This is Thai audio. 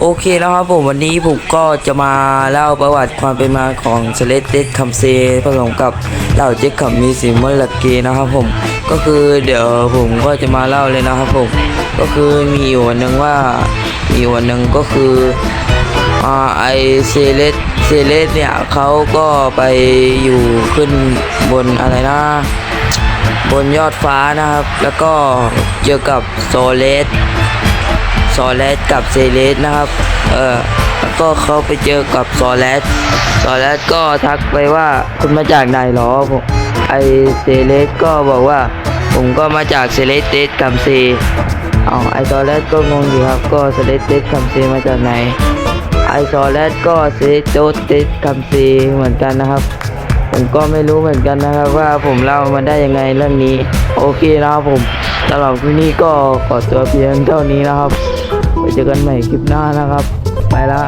โอเคแล้วครับผมวันนี้ผมก็จะมาเล่าประวัติความเป็นมาของเซเลสเดคัมเซผสมกับเหล่าเจ๊กขัมมีสีมอลลกเกนะครับผมก็คือเดี๋ยวผมก็จะมาเล่าเลยนะครับผมก็คือมีอยู่วันหนึ่งว่ามีวันหนึ่งก็คืออ่าไอเซเลสเซเลสเนี่ยเขาก็ไปอยู่ขึ้นบนอะไรนะบนยอดฟ้านะครับ แล้วก็เจอกับโซเลส ซอเลสกับเซเลสนะครับ เออแล้วก็เขาไปเจอกับซอเลสซอเลสก็ทักไปว่าคุณมาจากไหนหรอผมไอเซเลสก็บอกว่า ผมก็มาจากเซเลสเตสกัมเซเอาไอซอเลสก็งงอยู่ครับ ก็เซเลสเตสกัมเซมาจากไหน ไอซอเลสก็เซเลสโตเตสกัมเซเหมือนกันนะครับผมก็ไม่รู้เหมือนกันนะครับว่าผมเล่ามาได้ยังไงเรื่องนี้ โอเคนะครับผมสำหรับคลิปนี้ก็ขอตัวเพียงเท่านี้นะครับ เจอกันใหม่คลิปหน้านะครับ ไปละ